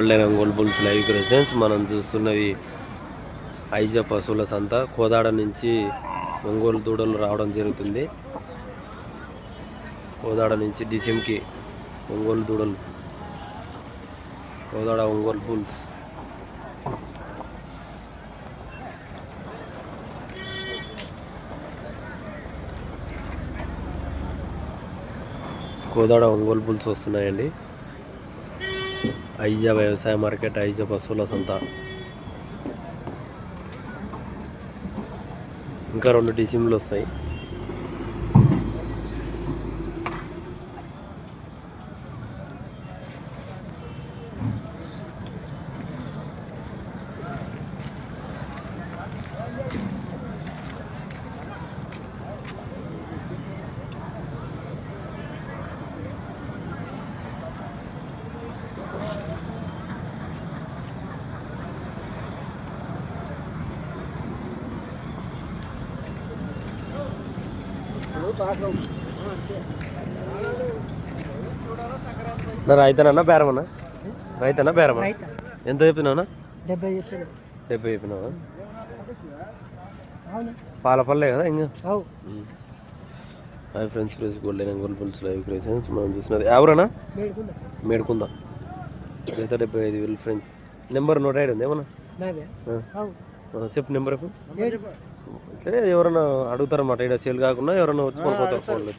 Golden bulls live క్రెసెన్స్ మనం చూస్తున్నవి ఐజ పశువుల సంత. కోదాడ నుంచి ఒంగోలు దూడలు రావడం జరుగుతుంది. కోదాడ నుంచి డిసెంకి ఒంగోలు దూడలు. కోదాడ ఒంగోలు బుల్స్. కోదాడ ఒంగోలు బుల్స్ వస్తున్నాయండి. ఐజా వ్యవసాయ మార్కెట్ ఐజా పశువుల సంత. ఇంకా రెండు డిసిమ్లు వస్తాయి. రైతనన్నా బేరమన్నా? రైతన్నా బేరమా ఎంత చెప్పినావునా? డెబ్బై డెబ్బై చెప్పినావా? పాల పల్లె కదా ఇంకా? Hi friends friends golden Ongole bulls live క్రేసెన్స్ మనం చూసినది ఎవరన్నా? మేడుకుందా. జత డెబ్బై ఐదు వేలు ఫ్రెండ్స్. నెంబర్ నోట్ అయ్యి ఉంది ఏమన్నా? చెప్పు నెంబర్ ఇట్లనే ఎవరైనా అడుగుతారన్నమాట. ఇక్కడ సేల్ కాకుండా ఎవరైనా వచ్చి కొనుక్కోతారు ఫోన్లో.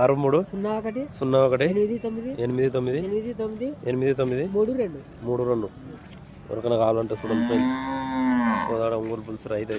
ఆరు మూడు. సున్నా ఒకటి. సున్నా ఒకటి. ఎనిమిది తొమ్మిది. ఎనిమిది తొమ్మిది. ఎనిమిది తొమ్మిది. ఎనిమిది తొమ్మిది. మూడు రెండు. మూడు రెండు. ఎవరికైనా కావాలంటే చూడండి ఫ్రెండ్స్. కోదాడ ఒంగోలు పులుసు రైతు.